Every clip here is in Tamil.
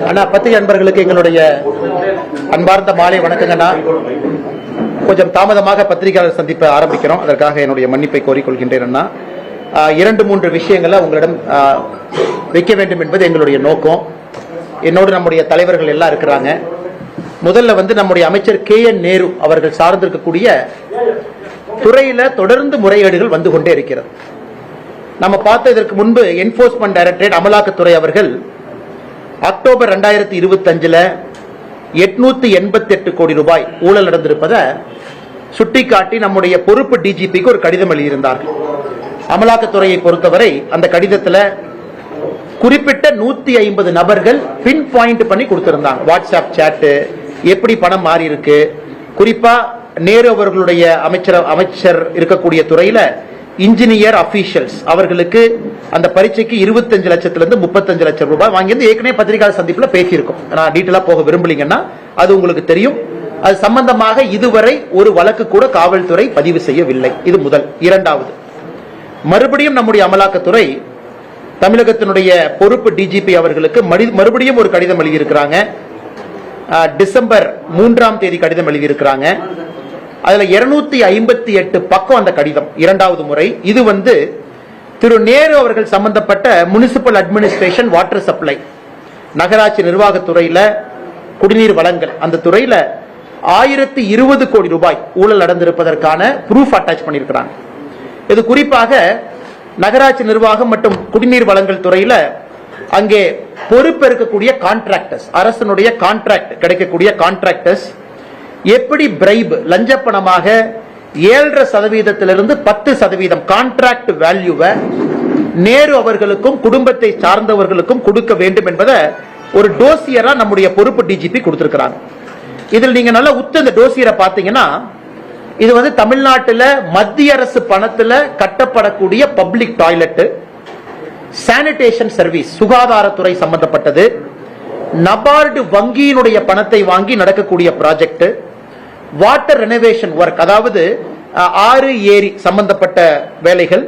அண்ணா பத்திரிகை அன்பர்களுக்கு எங்களுடைய அன்பார்ந்த மாலை வணக்கங்கண்ணா. கொஞ்சம் தாமதமாக பத்திரிகையாளர் சந்திப்பை ஆரம்பிக்கிறோம். அதற்காக என்னுடைய மன்னிப்பை கோரிக்கொள்கின்றேன் அண்ணா. இரண்டு மூன்று விஷயங்களை உங்களிடம் ஆஹ், வைக்க வேண்டும் என்பது எங்களுடைய நோக்கம். என்னோடு நம்முடைய தலைவர்கள் எல்லாம் இருக்கிறாங்க. முதல்ல வந்து நம்முடைய அமைச்சர் கே என் நேரு அவர்கள் சார்ந்திருக்கக்கூடிய துறையில தொடர்ந்து முறைகேடுகள் வந்து கொண்டே இருக்கிறது. நம்ம பார்த்த இதற்கு முன்பு என்போர்ஸ்மெண்ட் டைரக்டரேட் அமலாக்கத்துறை அவர்கள் அக்டோபர் ரெண்டாயிரத்தி இருபத்தி அஞ்சுல எட்நூத்தி எண்பத்தி எட்டு கோடி ரூபாய் ஊழல் நடந்திருப்பதை சுட்டிக்காட்டி நம்முடைய பொறுப்பு டிஜிபிக்கு ஒரு கடிதம் எழுதியிருந்தார்கள். அமலாக்கத்துறையை பொறுத்தவரை அந்த கடிதத்துல குறிப்பிட்ட நூத்தி ஐம்பது நபர்கள் பின் பாயிண்ட் பண்ணி கொடுத்திருந்தாங்க. வாட்ஸ்அப் சாட்டு எப்படி பணம் மாறி இருக்கு குறிப்பா நேரு அவர்களுடைய அமைச்சர் அமைச்சர் இருக்கக்கூடிய துறையில இன்ஜினியர் அபிஷியல்ஸ் அவர்களுக்கு அந்த பரீட்சைக்கு இருபத்தஞ்சு லட்சத்திலிருந்து முப்பத்தஞ்சு லட்சம் ரூபாய் வாங்கியிருந்து ஏற்கனவே பத்திரிகை சந்திப்புல பேசியிருக்கோம். நான் டீட்டெயிலா போக விரும்பலீங்கன்னா அது உங்களுக்கு தெரியும். அது சம்பந்தமாக இதுவரை ஒரு வழக்கு கூட காவல்துறை பதிவு செய்யவில்லை. இது முதல். இரண்டாவது மறுபடியும் நம்முடைய அமலாக்கத்துறை தமிழகத்தினுடைய பொறுப்பு டிஜிபி அவர்களுக்கு மறுபடியும் ஒரு கடிதம் எழுதியிருக்கிறாங்க. டிசம்பர் மூன்றாம் தேதி கடிதம் எழுதியிருக்கிறாங்க. அதுல இருநூத்தி ஐம்பத்தி எட்டு பக்கம் அந்த கடிதம் இரண்டாவது முறை. இது வந்து திரு நேரு அவர்கள் சம்பந்தப்பட்ட முனிசிபல் அட்மினிஸ்ட்ரேஷன் வாட்டர் சப்ளை நகராட்சி நிர்வாகத்துறையில குடிநீர் வளங்கள் அந்த துறையில ஆயிரத்தி இருபது கோடி ரூபாய் ஊழல் நடந்திருப்பதற்கான ப்ரூஃப் அட்டாச் பண்ணியிருக்கிறாங்க. இது குறிப்பாக நகராட்சி நிர்வாகம் மற்றும் குடிநீர் வளங்கள் துறையில அங்கே பொறுப்பேற்கக்கூடிய கான்ட்ராக்டர்ஸ் அரசனுடைய கான்ட்ராக்ட் கிடைக்கக்கூடிய கான்ட்ராக்டர்ஸ் எப்படி பிரைப் லஞ்ச பணமாக ஏழரை சதவீதத்திலிருந்து பத்து சதவீதம் கான்ட்ராக்ட் வேல்யூவை நேரு அவர்களுக்கும் குடும்பத்தை சார்ந்தவர்களுக்கும் கொடுக்க வேண்டும் என்பதை ஒரு டோசியரா நம்முடைய பொறுப்பு டிஜிபி கொடுத்திருக்கிறாங்க இதில் நீங்க நல்லா உத்து இந்த டோசியரை பார்த்தீங்கன்னா இது வந்து தமிழ்நாட்டில் மத்திய அரசு பணத்துல கட்டப்படக்கூடிய பப்ளிக் டாய்லெட்டு சானிடேஷன் சர்வீஸ் சுகாதாரத்துறை சம்பந்தப்பட்டது நபார்டு வங்கியினுடைய பணத்தை வாங்கி நடக்கக்கூடிய ப்ராஜெக்ட் வாட்டர் ரெனோவேஷன் ஒர்க் அதாவது ஆறு ஏரி சம்பந்தப்பட்ட வேலைகள்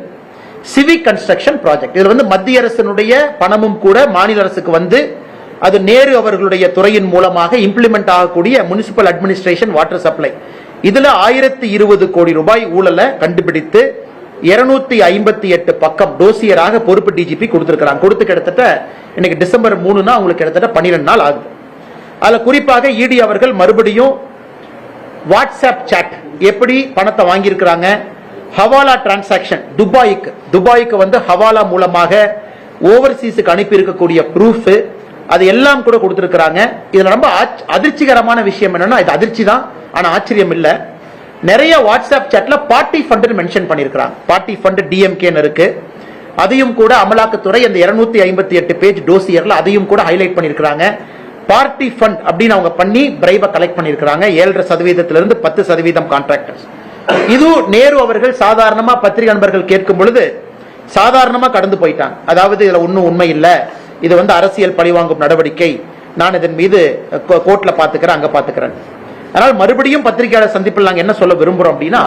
சிவிக் கன்ஸ்ட்ரக்ஷன் ப்ராஜெக்ட் இதில் வந்து மத்திய அரசினுடைய பணமும் கூட மாநில அரசுக்கு வந்து அது நேரு அவர்களுடைய துறையின் மூலமாக இம்ப்ளிமெண்ட் ஆகக்கூடிய முனிசிபல் அட்மினிஸ்ட்ரேஷன் வாட்டர் சப்ளை இதுல ஆயிரத்தி இருபது கோடி ரூபாய் ஊழலை கண்டுபிடித்து இருநூத்தி ஐம்பத்தி எட்டு பக்கம் டோசியராக பொறுப்பு டிஜிபி கொடுத்திருக்கிறாங்க. கொடுத்து கிட்டத்தட்ட இன்னைக்கு டிசம்பர் மூணுனா அவங்களுக்கு கிட்டத்தட்ட பன்னிரெண்டு நாள் ஆகுது. அதுல குறிப்பாக இடி அவர்கள் மறுபடியும் வாட்ஸ்அப் சாட் எப்படி பணத்தை வாங்கியிருக்கிறாங்க? ஹவாலா டிரான்சாக்ஷன் துபாய்க்கு. துபாய்க்கு வந்து ஹவாலா மூலமாக ஓவர்சீஸுக்கு அனுப்பி இருக்கக்கூடிய ப்ரூஃப் அது எல்லாம் கூட கொடுத்துருக்குறாங்க. இதுல ரொம்ப அதிர்ச்சிகரமான விஷயம் என்னன்னா இது அதிர்ச்சி தான். ஆனா ஆச்சரியம் இல்ல. நிறைய வாட்ஸ்அப் சாட்ல பார்ட்டி ஃபண்ட் மென்ஷன் பண்ணிருக்காங்க பார்ட்டி ஃபண்ட் டிஎம்கேன்னு இருக்கு. அதையும் கூட அமலாக்கத்துறை அந்த 258 ஐம்பத்தி எட்டு பேஜ் டோசியர்ல அதையும் கூட ஹைலைட் பண்ணியிருக்கிறாங்க. பார்ட்டி ஃபண்ட் அப்படின்னு அவங்க பண்ணி பிரைவை கலெக்ட் பண்ணியிருக்கிறாங்க. ஏழரை சதவீதத்திலிருந்து பத்து சதவீதம் கான்ட்ராக்டர்ஸ் இது நேரு அவர்கள் சாதாரணமா பத்திரிகை நண்பர்கள் கேட்கும் பொழுது சாதாரணமா கடந்து போயிட்டாங்க. அதாவது இதுல ஒன்றும் உண்மை இல்லை. இது வந்து அரசியல் பழிவாங்கும் நடவடிக்கை. நான் இதன் மீது கோர்ட்ல பாத்துக்கிறேன் அங்க பாத்துக்கிறேன் அதனால் மறுபடியும் பத்திரிகையாளர் சந்திப்பில் நாங்கள் என்ன சொல்ல விரும்புறோம் அப்படின்னா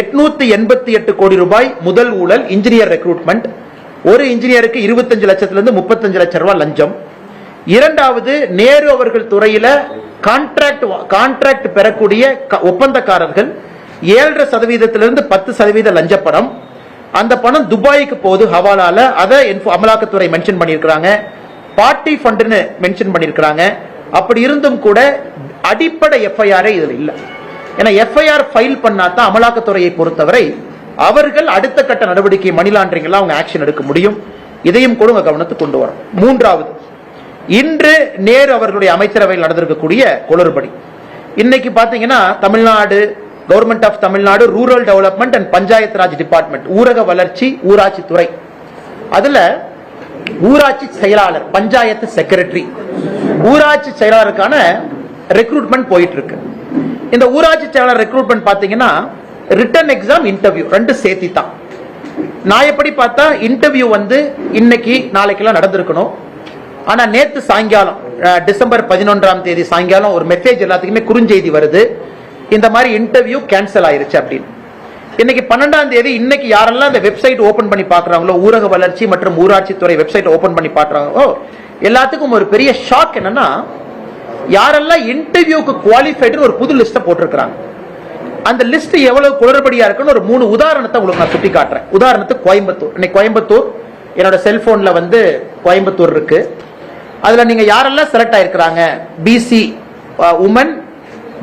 எட்நூத்தி எண்பத்தி எட்டு கோடி ரூபாய் முதல் ஊழல் இன்ஜினியர் ரெக்ரூட்மெண்ட் ஒரு இன்ஜினியருக்கு இருபத்தஞ்சு லட்சத்திலிருந்து முப்பத்தஞ்சு லட்சம் ரூபாய் லஞ்சம். இரண்டாவது நேரு அவர்கள் துறையில கான்ட்ராக்ட் கான்ட்ராக்ட் பெறக்கூடிய க- ஒப்பந்தக்காரர்கள் ஏழரை சதவீதத்திலிருந்து பத்து சதவீத லஞ்ச பணம் அந்த பணம் துபாய்க்கு போகுது ஹவாலால. அதை அமலாக்கத்துறை மென்ஷன் பண்ணியிருக்கிறாங்க. பார்ட்டி ஃபண்ட்னு மென்ஷன் பண்ணியிருக்கிறாங்க. அப்படி இருந்தும் கூட அடிப்படை எஃப்ஐஆரே இதில் இல்லை. ஏன்னா எஃப்ஐஆர் ஃபைல் பண்ணா தான் அமலாக்கத்துறையை பொறுத்தவரை அவர்கள் அடுத்த கட்ட நடவடிக்கை மணி அவங்க ஆக்ஷன் எடுக்க முடியும். இதையும் கூட உங்க கவனத்துக்கு கொண்டு வரும். மூன்றாவது இன்று நேரு அவர்களுடைய அமைச்சரவையில் நடந்திருக்கக்கூடிய குளறுபடி. இன்னைக்கு பாத்தீங்கன்னா Tamil Nadu government of Tamil Nadu rural development and panchayat raj department ஊரக வளர்ச்சி ஊராட்சி துறை. அதுல ஊராட்சி செயலாளர் பஞ்சாயத்து செக்ரட்டரி ஊராட்சி செயலாளருக்கான ரெக்ரூட்மெண்ட் போயிட்டு இருக்கு இந்த ஊராட்சி செயலாளர் ரெக்ரூட்மெண்ட் பாத்தீங்கன்னா ரிட்டன் எக்ஸாம் இன்டர்வியூ ரெண்டு சேர்த்தி தான் நான் எப்படி பார்த்தா இன்டர்வியூ வந்து இன்னைக்கு நாளைக்கெல்லாம் நடந்திருக்கணும். ஆனா நேத்து சாயங்காலம் டிசம்பர் பதினொன்றாம் தேதி சாயங்காலம் ஒரு மெசேஜ் எல்லாத்துக்குமே குறுஞ்செய்தி வருது. இந்த மாதிரி இன்டர்வியூ கேன்சல் ஆயிருச்சு அப்படின்னு. இன்னைக்கு பன்னெண்டாம் தேதி இன்னைக்கு யாரெல்லாம் இந்த வெப்சைட் ஓபன் பண்ணி பாக்குறாங்களோ ஊரக வளர்ச்சி மற்றும் ஊராட்சி துறை வெப்சைட் ஓபன் பண்ணி பாக்குறாங்களோ எல்லாத்துக்கும் ஒரு பெரிய ஷாக் என்னன்னா யாரெல்லாம் இன்டர்வியூக்கு குவாலிஃபைடு ஒரு புது லிஸ்ட்டை போட்டிருக்கிறாங்க. அந்த லிஸ்ட் எவ்வளவு குளறுபடியா இருக்குன்னு ஒரு மூணு உதாரணத்தை உங்களுக்கு நான் சுட்டி காட்டுறேன் உதாரணத்துக்கு கோயம்புத்தூர். இன்னைக்கு கோயம்புத்தூர் என்னோட செல்போன்ல வந்து கோயம்புத்தூர் இருக்கு. அதுல நீங்க யாரெல்லாம் செலக்ட் ஆயிருக்கிறாங்க? பிசி உமன்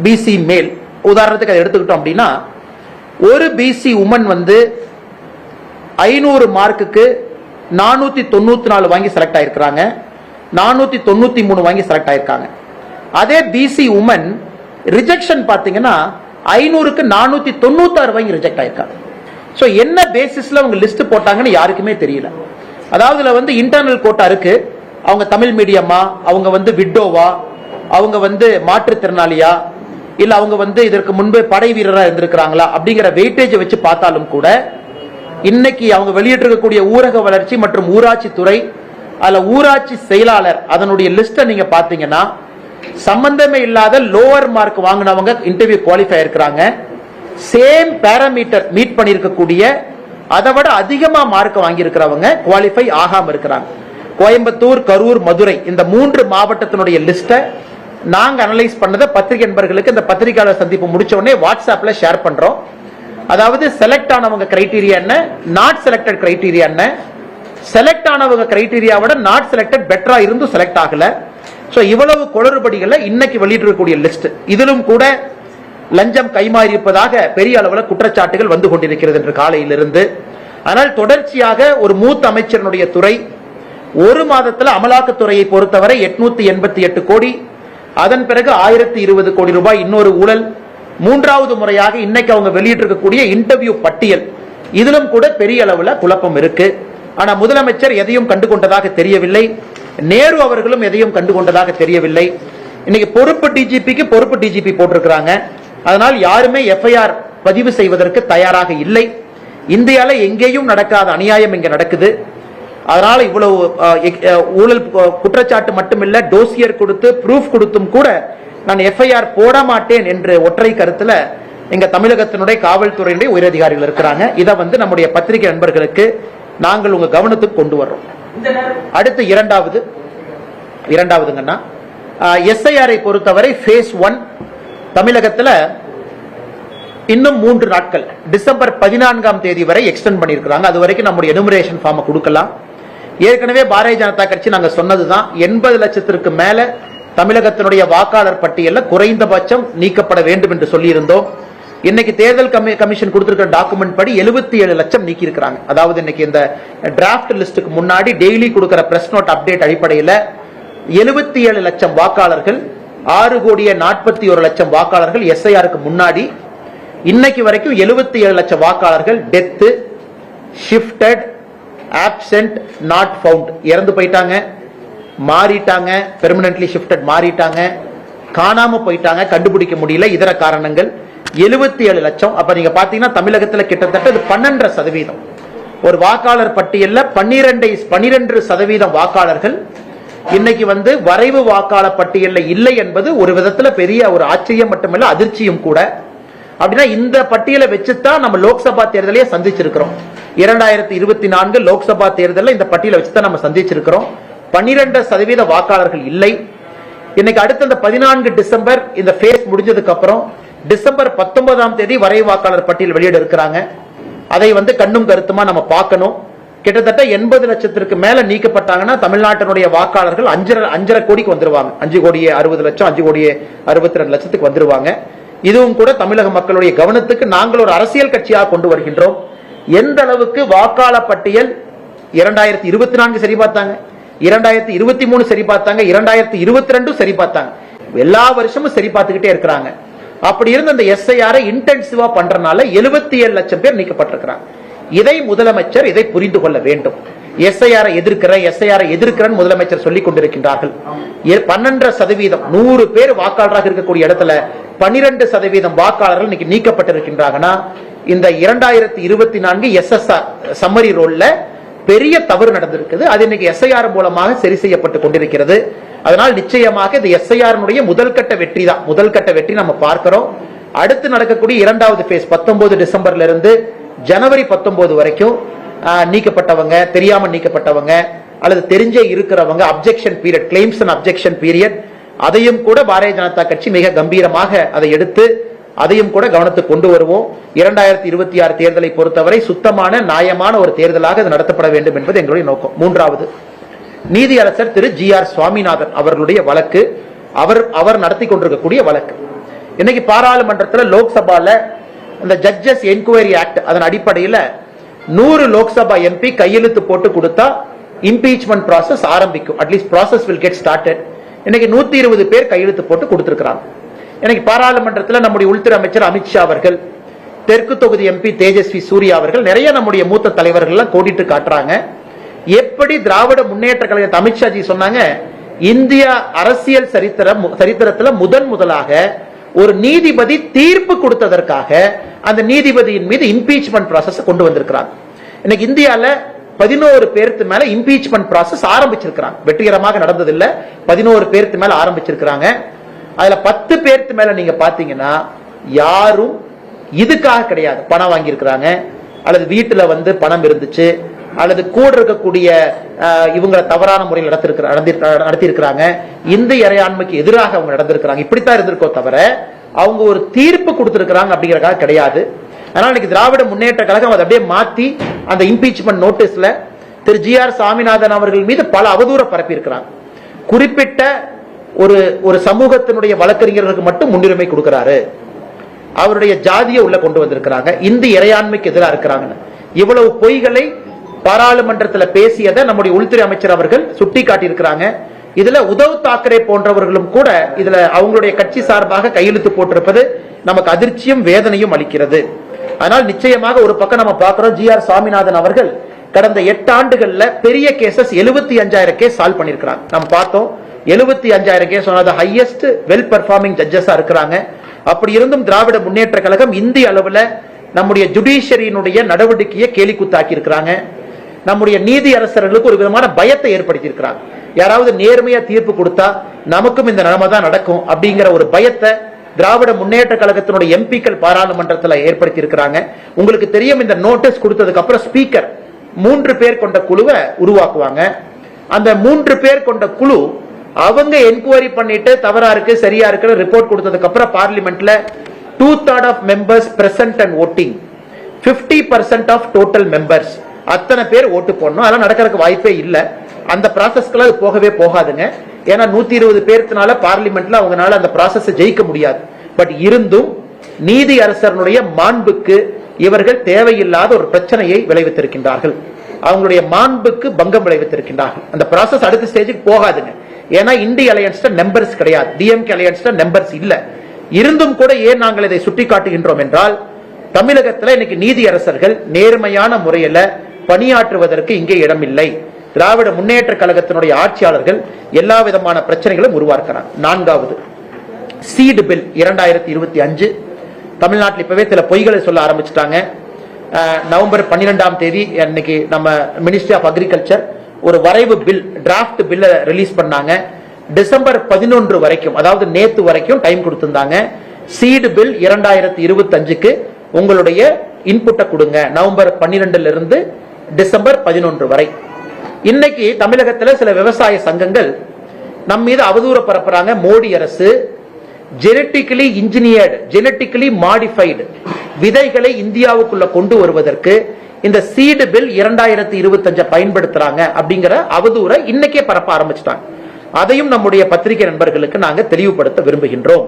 பிசி மேல் உதாரணத்துக்கு அதை எடுத்துக்கிட்டோம் அப்படின்னா ஒரு பிசி உமன் வந்து ஐநூறு மார்க்குக்கு நானூத்தி தொண்ணூத்தி நாலு வாங்கி செலக்ட் ஆயிருக்கிறாங்க. நானூத்தி தொண்ணூத்தி மூணு வாங்கி செலக்ட் ஆயிருக்காங்க. அதே பிசி உமன் ரிஜெக்ஷன் பாத்தீங்கன்னா ஐநூறுக்கு நானூத்தி தொண்ணூத்தாறு வாங்கி ரிஜெக்ட் ஆயிருக்காங்க. ஸோ என்ன பேசிஸ்ல அவங்க லிஸ்ட் போட்டாங்கன்னு யாருக்குமே தெரியல. அதாவது வந்து இன்டர்னல் கோட்டா இருக்கு. அவங்க தமிழ் மீடியமா? அவங்க வந்து விட்டோவா அவங்க வந்து மாற்றுத்திறனாளியா இல்ல அவங்க வந்து இதற்கு முன்பு படை வீரரா இருந்திருக்கிறாங்களா? அப்படிங்கிற வெயிட்டேஜ் வச்சு பார்த்தாலும் கூட இன்னைக்கு அவங்க வெளியிட்டிருக்கக்கூடிய ஊரக வளர்ச்சி மற்றும் ஊராட்சி துறை அதுல ஊராட்சி செயலாளர் அதனுடைய லிஸ்ட நீங்க பாத்தீங்கன்னா சம்பந்தமே இல்லாத லோவர் மார்க் வாங்கினவங்க இன்டர்வியூ குவாலிஃபை இருக்கிறாங்க சேம் பேராமீட்டர் மீட் பண்ணியிருக்கக்கூடிய அதை விட அதிகமா மார்க் வாங்கியிருக்கிறவங்க குவாலிஃபை ஆகாம இருக்கிறாங்க. கோயம்புத்தூர் கரூர் மதுரை இந்த மூன்று மாவட்டத்தினுடைய லிஸ்ட்டை நாங்க அனலைஸ் பண்ணதை பத்திரிகை நண்பர்களுக்கு இந்த பத்திரிகையாளர் சந்திப்பு முடிச்ச உடனே வாட்ஸ்அப்ல ஷேர் பண்றோம். அதாவது செலக்ட் ஆனவங்க கிரைடீரியா என்ன? நாட் செலக்டட் கிரைடீரியா என்ன? செலக்ட் ஆனவங்க கிரைட்டீரியாவோட நாட் செலக்டட் பெட்டரா இருந்தும் செலக்ட் ஆகல. சோ இவ்வளவு குளறுபடிகளை இன்னைக்கு வெளியிட்டிருக்கக்கூடிய லிஸ்ட் இதிலும் கூட லஞ்சம் கைமாறி இருப்பதாக பெரிய அளவில் குற்றச்சாட்டுகள் வந்து கொண்டிருக்கிறது என்று காலையிலிருந்து. ஆனால் தொடர்ச்சியாக ஒரு மூத்த அமைச்சரனுடைய துறை ஒரு மாதத்துல அமலாக்கத்துறையை பொறுத்தவரை எட்நூத்தி எண்பத்தி எட்டு கோடி அதன் பிறகு ஆயிரத்தி இருபது கோடி ரூபாய் இன்னொரு ஊழல் மூன்றாவது முறையாக இன்னைக்கு அவங்க வெளியிட்டிருக்கக்கூடிய இன்டர்வியூ பட்டியல். இதிலும் கூட பெரிய அளவுல குழப்பம் இருக்கு. ஆனா முதலமைச்சர் எதையும் கண்டு கொண்டதாக தெரியவில்லை. நேரு அவர்களும் எதையும் கண்டு கொண்டதாக தெரியவில்லை. இன்னைக்கு பொறுப்பு டிஜிபிக்கு பொறுப்பு டிஜிபி போட்டிருக்கிறாங்க. அதனால் யாருமே எஃப்ஐஆர் பதிவு செய்வதற்கு தயாராக இல்லை. இந்தியாவில் எங்கேயும் நடக்காத அநியாயம் இங்க நடக்குது. அதனால இவ்வளவு ஊழல் குற்றச்சாட்டு மட்டுமில்ல டோசியர் கொடுத்து ப்ரூஃப் கொடுத்தும் கூட நான் எஃப்ஐஆர் போட மாட்டேன் என்று ஒற்றை கருத்துல எங்க தமிழகத்தினுடைய காவல்துறையினுடைய உயரதிகாரிகள் இருக்கிறாங்க. இதை வந்து நம்முடைய பத்திரிகை நண்பர்களுக்கு நாங்கள் உங்க கவனத்துக்கு கொண்டு வர்றோம். அடுத்து இரண்டாவது இரண்டாவதுங்கன்னா எஸ்ஐஆரை பொறுத்தவரை ஃபேஸ் ஒன் தமிழகத்துல இன்னும் மூன்று நாட்கள் டிசம்பர் பதினான்காம் தேதி வரை எக்ஸ்டெண்ட் பண்ணியிருக்கிறாங்க. அது வரைக்கும் நம்முடைய எனுமரேஷன் ஃபார்மை கொடுக்கலாம். ஏற்கனவே பாரதிய ஜனதா கட்சி நாங்க சொன்னதுதான் எண்பது லட்சத்திற்கு மேல தமிழகத்தினுடைய வாக்காளர் பட்டியலில் குறைந்தபட்சம் நீக்கப்பட வேண்டும் என்று சொல்லியிருந்தோம். இன்னைக்கு தேர்தல் கமி- கமிஷன் கொடுத்திருக்கிற டாக்குமெண்ட் படி 77 ஏழு லட்சம் நீக்கி இருக்கிறாங்க அதாவது இன்னைக்கு இந்த டிராப்ட் லிஸ்டுக்கு முன்னாடி டெய்லி கொடுக்கிற பிரஸ் நோட் அப்டேட் அடிப்படையில் 77 ஏழு லட்சம் வாக்காளர்கள் ஆறு கோடியே நாற்பத்தி ஒரு லட்சம் வாக்காளர்கள் எஸ்ஐஆருக்கு முன்னாடி இன்னைக்கு வரைக்கும் 77 ஏழு லட்சம் வாக்காளர்கள் death shifted absent not found இறந்து போயிட்டாங்க. மாறிட்டாங்க. பெர்மனன்ட்லி ஷிஃப்டட் மாறிட்டாங்க. காணாம போயிட்டாங்க. கண்டுபிடிக்க முடியல. இதர காரணங்கள். 77 ஏழு லட்சம். அப்ப நீங்க பாத்தீங்கன்னா தமிழகத்துல கிட்டத்தட்ட இது பன்னெண்டரை சதவீதம். ஒரு வாக்காளர் பட்டியல்ல பன்னிரெண்டை பன்னிரெண்டு சதவீதம் வாக்காளர்கள். இன்னைக்கு வந்து வரைவு வாக்காளர் பட்டியல்ல இல்லை என்பது ஒரு விதத்துல பெரிய ஒரு ஆச்சரியம் மட்டுமல்ல அதிர்ச்சியும் கூட. அப்படின்னா இந்த பட்டியலை வச்சுதான் நம்ம லோக்சபா தேர்தலையே சந்திச்சிருக்கிறோம். இரண்டாயிரத்தி இருபத்தி நான்கு லோக்சபா தேர்தலில் இந்த பட்டியலை வச்சுதான் நம்ம சந்திச்சிருக்கிறோம். பன்னிரெண்டு சதவீத வாக்காளர்கள் இல்லை. இன்னைக்கு அடுத்த இந்த பதினான்கு டிசம்பர் இந்த ஃபேஸ் முடிஞ்சதுக்கு அப்புறம் டிசம்பர் பத்தொன்பதாம் தேதி வரை வாக்காளர் பட்டியல் வெளியிட இருக்கிறாங்க. அதை வந்து கண்ணும் கருத்துமா நம்ம பார்க்கணும். கிட்டத்தட்ட எண்பது லட்சத்திற்கு மேல நீக்கப்பட்டாங்கன்னா தமிழ்நாட்டினுடைய வாக்காளர்கள் அஞ்சரை அஞ்சரை கோடிக்கு வந்துருவாங்க. அஞ்சு கோடியே அறுபது லட்சம் அஞ்சு கோடியே அறுபத்தி ரெண்டு லட்சத்துக்கு வந்துருவாங்க. இதுவும் கூட தமிழக மக்களுடைய கவனத்துக்கு நாங்கள் ஒரு அரசியல் கட்சியாக கொண்டு வருகின்றோம். எந்த அளவுக்கு வாக்காள பட்டியல் இரண்டாயிரத்தி இருபத்தி நான்கு சரி பார்த்தாங்க இரண்டாயிரத்தி இருபத்தி மூணு சரி பார்த்தாங்க இரண்டாயிரத்தி இருபத்தி ரெண்டும் சரி பார்த்தாங்க. எல்லா வருஷமும் சரி பார்த்துக்கிட்டே இருக்கிறாங்க. அப்படி இருந்த இந்த எஸ்ஐஆரை இன்டென்சிவா பண்றனால 77 ஏழு லட்சம் பேர் நீக்கப்பட்டிருக்கிறாங்க. இதை முதலமைச்சர் இதை புரிந்து கொள்ள வேண்டும். எஸ்ஐஆரை எதிர்க்கிற எஸ்ஐஆரை எதிர்க்கிறன்னு முதலமைச்சர் சொல்லிக் கொண்டிருக்கின்றார்கள். பன்னெண்டரை சதவீதம் நூறு பேர் வாக்காளராக இருக்கக்கூடிய இடத்துல பனிரெண்டு சதவீதம் வாக்காளர்கள் இன்னைக்கு நீக்கப்பட்டிருக்கின்றாங்கன்னா இந்த இரண்டாயிரத்தி இருபத்தி நான்கு எஸ்எஸ்ஆர் சம்மரி ரோல்ல பெரிய தவறு நடந்திருக்குது. அது இன்னைக்கு எஸ்ஐஆர் மூலமாக சரி செய்யப்பட்டு கொண்டிருக்கிறது. அதனால் நிச்சயமாக இது எஸ்ஐஆர்னுடைய முதல் கட்ட வெற்றி தான் முதல் கட்ட வெற்றி நம்ம பார்க்கிறோம். அடுத்து நடக்கக்கூடிய இரண்டாவது பேஸ் 19 டிசம்பர்ல இருந்து ஜனவரி 19 வரைக்கும் நீக்கப்பட்டவங்க தெரியாம நீக்கப்பட்டவங்க அல்லது தெரிஞ்சே இருக்கிறவங்க objection period claims and objection period அதையும் கூட பாரதிய ஜனதா கட்சி மிக கம்பீரமாக அதை எடுத்து அதையும் கூட கவனத்துக்கு கொண்டு வருவோம். இரண்டாயிரத்தி இருபத்தி ஆறு தேர்தலை பொறுத்தவரை சுத்தமான நியாயமான ஒரு தேர்தலாக இது நடத்தப்பட வேண்டும் என்பது எங்களுடைய நோக்கம். மூன்றாவது நீதியரசர் திரு ஜி ஆர் சுவாமிநாதன் அவர்களுடைய வழக்கு அவர் அவர் நடத்தி கொண்டிருக்கக்கூடிய வழக்கு. இன்னைக்கு பாராளுமன்றத்தில் லோக்சபால இந்த ஜட்ஜஸ் என்கொயரி ஆக்ட் அதன் அடிப்படையில் நூறு லோக்சபா எம்பி கையெழுத்து போட்டு கொடுத்தா இம்பீச்மெண்ட் ப்ராசஸ் ஆரம்பிக்கும். At least process will get started இன்னைக்கு நூத்தி இருபது பேர் கையெழுத்து போட்டு கொடுத்திருக்கிறாங்க. இன்னைக்கு பாராளுமன்றத்தில் நம்முடைய உள்துறை அமைச்சர் அமித்ஷா அவர்கள் தெற்கு தொகுதி எம்பி தேஜஸ்வி சூர்யா அவர்கள் நிறைய நம்முடைய மூத்த தலைவர்கள் கோடிட்டு காட்டுறாங்க. எப்படி திராவிட முன்னேற்ற கழகத்தை அமித்ஷாஜி சொன்னாங்க இந்தியா அரசியல் சரித்திரம் சரித்திரத்துல முதன் முதலாக ஒரு நீதிபதி தீர்ப்பு கொடுத்ததற்காக அந்த நீதிபதியின் மீது இம்பீச்மெண்ட் ப்ராசஸ் கொண்டு வந்திருக்கிறாங்க. இன்னைக்கு இந்தியாவில் பதினோரு பேருக்கு மேல இம்பீச்மெண்ட் ப்ராசஸ் ஆரம்பிச்சிருக்கிறாங்க. வெற்றிகரமாக நடந்ததில்ல. பதினோரு பேருக்கு மேல ஆரம்பிச்சிருக்கிறாங்க. அதுல பத்து பேருக்கு மேல நீங்க பாத்தீங்கன்னா யாரும் இதுக்காக கிடையாது. பணம் வாங்கியிருக்கிறாங்க. அல்லது வீட்டுல வந்து பணம் இருந்துச்சு. அல்லது கூட இருக்கக்கூடிய இவங்களை தவறான முறையில் நடத்திருக்கிற நடத்தி இருக்கிறாங்க இறையாண்மைக்கு எதிராக அவங்க நடந்திருக்கிறாங்க. இப்படித்தான் இருந்திருக்கோ தவிர அவங்க ஒரு தீர்ப்பு கொடுத்திருக்கிறாங்க அப்படிங்கறதுக்காக கிடையாது. அதனால இன்னைக்கு திராவிட முன்னேற்ற கழகம் அதை அப்படியே மாத்தி அந்த இம்பீச்மெண்ட் நோட்டீஸ்ல திரு ஜி ஆர் சாமிநாதன் அவர்கள் மீது பல அவதூற பரப்பி இருக்கிறாங்க குறிப்பிட்ட ஒரு ஒரு சமூகத்தினுடைய வழக்கறிஞர்களுக்கு மட்டும் முன்னுரிமை கொடுக்கிறாரு. அவருடைய ஜாதியை உள்ள கொண்டு வந்திருக்கிறாங்க. இந்து இறையாண்மைக்கு எதிராக இருக்கிறாங்க இவ்வளவு பொய்களை பாராளுமன்றத்தில் பேசியதை நம்முடைய உள்துறை அமைச்சர் அவர்கள் சுட்டி காட்டியிருக்கிறாங்க இதுல உதவ் தாக்கரே போன்றவர்களும் கூட இதுல அவங்களுடைய கட்சி சார்பாக கையெழுத்து போட்டிருப்பது நமக்கு அதிர்ச்சியும் வேதனையும் அளிக்கிறது. அதனால் நிச்சயமாக ஒரு பக்கம் நம்ம பார்க்கிறோம் ஜி ஆர் சாமிநாதன் அவர்கள் கடந்த எட்டு ஆண்டுகள்ல பெரிய கேசஸ் எழுபத்தி அஞ்சாயிரம் கேஸ் சால்வ் பண்ணிருக்கிறாங்க நம்ம பார்த்தோம் எழுபத்தி அஞ்சாயிரம் கேஸ் ஹையஸ்ட் வெல் பெர்ஃபார்மிங் ஜட்ஜஸா இருக்கிறாங்க. அப்படி இருந்தும் திராவிட முன்னேற்ற கழகம் இந்திய அளவுல நம்முடைய ஜுடிஷியரியினுடைய நடவடிக்கையை கேலிக்குத்தாக்கி இருக்கிறாங்க நம்முடைய நீதி அரசர்களுக்கு ஒரு விதமான பயத்தை ஏற்படுத்தி இருக்கிறாங்க யாராவது நேர்மையா தீர்ப்பு கொடுத்தா நமக்கும் இந்த நிலைமை தான் நடக்கும் அப்படிங்கிற ஒரு பயத்தை திராவிட முன்னேற்ற கழகத்தினுடைய எம்பிக்கள் பாராளுமன்றத்தில் ஏற்படுத்தி இருக்கிறாங்க உங்களுக்கு தெரியும் இந்த நோட்டீஸ் கொடுத்ததுக்கு அப்புறம் ஸ்பீக்கர் மூன்று பேர் கொண்ட குழுவை உருவாக்குவாங்க. அந்த மூன்று பேர் கொண்ட குழு அவங்க என்கொயரி பண்ணிட்டு தவறா இருக்கு சரியா இருக்கு ரிப்போர்ட் கொடுத்ததுக்கு அப்புறம் பார்லிமெண்ட்ல two third of members present and voting 50% percent of total members அத்தனை பேர் ஓட்டு போடணும். அதெல்லாம் நடக்கிறதுக்கு வாய்ப்பே இல்லை. அந்த ப்ராசஸ்க்குலாம் அது போகவே போகாதுங்க. ஏன்னா நூத்தி இருபது பேர்த்தினால பார்லிமெண்ட்ல அவங்கனால அந்த ப்ராசஸ் ஜெயிக்க முடியாது. பட் இருந்தும் நீதி அரசனுடைய மாண்புக்கு இவர்கள் தேவையில்லாத ஒரு பிரச்சனையை விளைவித்திருக்கின்றார்கள். அவங்களுடைய மாண்புக்கு பங்கம் விளைவித்திருக்கின்றார்கள். அந்த ப்ராசஸ் அடுத்த ஸ்டேஜுக்கு போகாதுங்க. ஏன்னா இந்திய அலையன்ஸ் நம்பர்ஸ் கிடையாது. டிஎம்கே அலையன்ஸ் நம்பர்ஸ் இல்ல. இருந்தும் கூட ஏன் நாங்கள் இதை சுட்டி காட்டுகின்றோம் என்றால் தமிழகத்துல இன்னைக்கு நீதியரசர்கள் நேர்மையான முறையில பணியாற்றுவதற்கு இங்கே இடமில்லை. திராவிட முன்னேற்ற கழகத்தினுடைய ஆட்சியாளர்கள் எல்லா விதமான பிரச்சனைகளும் உருவாக்குறாங்க. நான்காவது சீடு பில் இரண்டாயிரத்தி இருபத்தி அஞ்சு. தமிழ்நாட்டில் இப்பவே சில பொய்களை சொல்ல ஆரம்பிச்சிட்டாங்க. நவம்பர் பன்னிரெண்டாம் தேதி அன்னைக்கு நம்ம மினிஸ்ட்ரி ஆஃப் அக்ரிகல்ச்சர் ஒரு வரைவு பில் டிராஃப்ட் பில்ல ரிலீஸ் பண்ணாங்க. டிசம்பர் பதினொன்று வரைக்கும் அதாவது நேத்து வரைக்கும் டைம் கொடுத்திருந்தாங்க. சீடு பில் இரண்டாயிரத்தி இருபத்தஞ்சுக்கு உங்களுடைய இன்புட்டை கொடுங்க. நவம்பர் பன்னிரெண்டுல இருந்து டிசம்பர் பதினொன்று வரை. இன்னைக்கு தமிழகத்தில் சில விவசாய சங்கங்கள் நம் மீது அவதூற பரப்புறாங்க. மோடி அரசு ஜெனட்டிக்கலி இன்ஜினியர்டு ஜெனட்டிக்கலி மாடிஃபைடு விதைகளை இந்தியாவுக்குள்ள கொண்டு வருவதற்கு இந்த சீடு பில் இரண்டாயிரத்தி இருபத்தஞ்ச பயன்படுத்துறாங்க அப்படிங்கிற அவதூறை இன்னைக்கே பரப்ப ஆரம்பிச்சிட்டாங்க. அதையும் நம்முடைய பத்திரிகை நண்பர்களுக்கு நாங்க தெளிவுபடுத்த விரும்புகின்றோம்.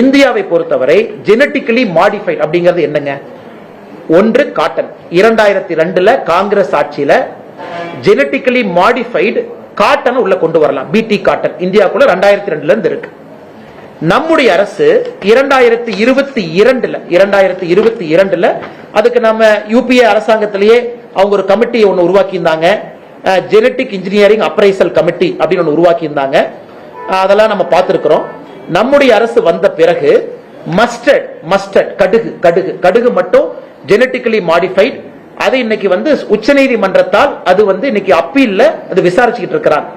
இந்தியாவை பொறுத்தவரை ஜெனட்டிக்கலி மாடிஃபைட் அப்படிங்கிறது என்னங்க? ஒன்று காட்டன் இரண்டாயிரத்தி ரெண்டுல காங்கிரஸ் ஆட்சியில ஜெனட்டிக்கலி மாடிஃபைடு காட்டன் உள்ள கொண்டு வரலாம். பிடி காட்டன் இந்தியாக்குள்ள ரெண்டாயிரத்தி ரெண்டுல இருந்து இருக்கு. நம்முடைய அரசு இரண்டாயிரத்தி இருபத்தி இரண்டுல இரண்டாயிரத்தி இருபத்தி இரண்டுல அதுக்கு நம்ம யூபிஏ அரசாங்கத்திலேயே அவங்க ஒரு கமிட்டியை ஒன்று உருவாக்கியிருந்தாங்க. ஜெனட்டிக் இன்ஜினியரிங் அப்ரைசல் கமிட்டி அப்படின்னு ஒன்று உருவாக்கியிருந்தாங்க. அதெல்லாம் நம்ம பார்த்துருக்குறோம். நம்முடைய அரசு வந்த பிறகு மஸ்டர்ட் மஸ்டர்ட் கடுகு கடுகு கடுகு மட்டும் ஜெனட்டிக்கலி மாடிஃபைட் அது இன்னைக்கு வந்து உச்சநீதிமன்றத்தால் அது வந்து இன்னைக்கு அப்பீல்ல அது விசாரிச்சுக்கிட்டு இருக்கிறாங்க.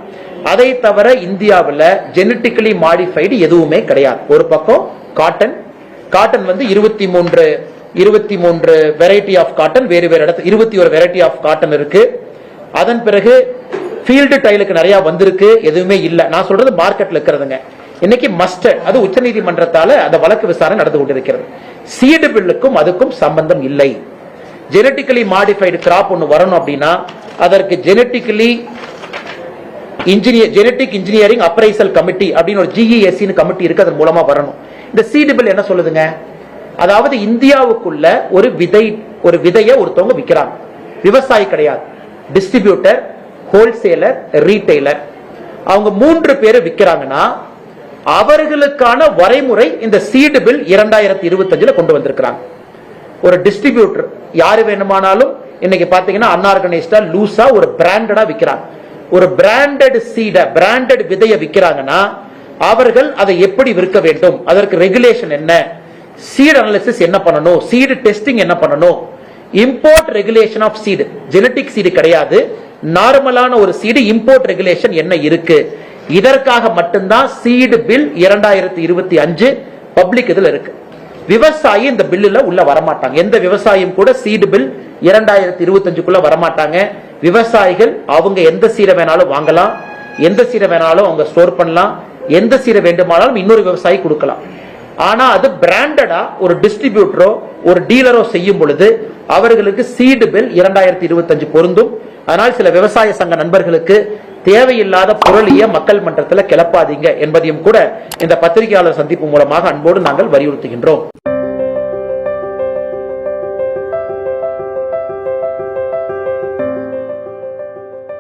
அதை தவிர இந்தியாவில் ஜெனட்டிக்கலி மாடிஃபைடு எதுவுமே கிடையாது. ஒரு பக்கம் காட்டன் காட்டன் வந்து இருபத்தி மூன்று இருபத்தி மூன்று வெரைட்டி ஆஃப் காட்டன் வேறு வேறு இடத்துல இருபத்தி ஒரு வெரைட்டி ஆஃப் காட்டன் இருக்கு. அதன் பிறகு ஃபீல்டு டைலுக்கு நிறைய வந்திருக்கு எதுவுமே இல்லை. நான் சொல்றது மார்க்கெட்ல இருக்கிறதுங்க. இன்னைக்கு மஸ்டர்ட் அது உச்சநீதிமன்றத்தால அந்த வழக்கு விசாரணை நடந்து கொண்டிருக்கிறது. சீடு பில்லுக்கும் அதுக்கும் சம்பந்தம் இல்லை. ஜெனட்டிக்கலி மாடிஃபைடு கிராப் ஒன்று வரணும் அப்படின்னா அதற்கு genetically engineer genetic engineering appraisal committee அப்படின்னு ஒரு ஜிஇஎஸ்சின்னு கமிட்டி இருக்கு அதன் மூலமா வரணும். இந்த சீடு என்ன சொல்லுதுங்க? அதாவது இந்தியாவுக்குள்ள ஒரு விதை ஒரு விதையை ஒருத்தவங்க விற்கிறாங்க விவசாயி கிடையாது. டிஸ்ட்ரிபியூட்டர் ஹோல்சேலர் ரீட்டைலர் அவங்க மூன்று பேர் விற்கிறாங்கன்னா அவர்களுக்கான வரைமுறை இந்த சீடு பில் இரண்டாயிரத்தி இருபத்தஞ்சுல கொண்டு வந்திருக்கிறாங்க. ஒரு டிஸ்ட்ரிபியூட்டர் யாரு வேணுமானாலும் இன்னைக்கு பாத்தீங்கன்னா அன்ஆர்கனைஸ்டா லூஸா ஒரு பிராண்டடா விற்கிறாங்க ஒரு பிராண்டட் சீட பிராண்டட் விதைய விற்கிறாங்கன்னா அவர்கள் அதை எப்படி விற்க வேண்டும்? அதற்கு ரெகுலேஷன் என்ன? சீட் அனாலிசிஸ் என்ன பண்ணணும்? சீடு டெஸ்டிங் என்ன பண்ணணும்? Import regulation of seed genetic seed கிடையாது. நார்மலான ஒரு சீடு இம்போர்ட் ரெகுலேஷன் என்ன இருக்கு? இதற்காக மட்டும்தான் சீடு பில் இரண்டாயிரத்தி இருபத்தி அஞ்சு பப்ளிக் இதுல இருக்கு. விவசாயி இந்த பில்லுல உள்ள வரமாட்டாங்க. எந்த விவசாயியும் கூட சீடு பில் இரண்டாயிரத்தி இருபத்தஞ்சுக்குள்ள வரமாட்டாங்க. விவசாயிகள் அவங்க எந்த சீரை வேணாலும் வாங்கலாம். எந்த சீரை வேணாலும் அவங்க ஸ்டோர் பண்ணலாம். எந்த சீரை வேண்டுமானாலும் இன்னொரு விவசாயி கொடுக்கலாம். ஆனா அது பிராண்டடா ஒரு டிஸ்ட்ரிபியூட்டரோ ஒரு டீலரோ செய்யும் பொழுது அவர்களுக்கு சீடு பில் இரண்டாயிரத்தி இருபத்தஞ்சு பொருந்தும். அதனால் சில விவசாய சங்க நண்பர்களுக்கு தேவையில்லாத புரளிய மக்கள் மன்றத்தில் கிளப்பாதீங்க என்பதையும் கூட இந்த பத்திரிகையாளர் சந்திப்பு மூலமாக அன்போடு நாங்கள் வலியுறுத்துகின்றோம்.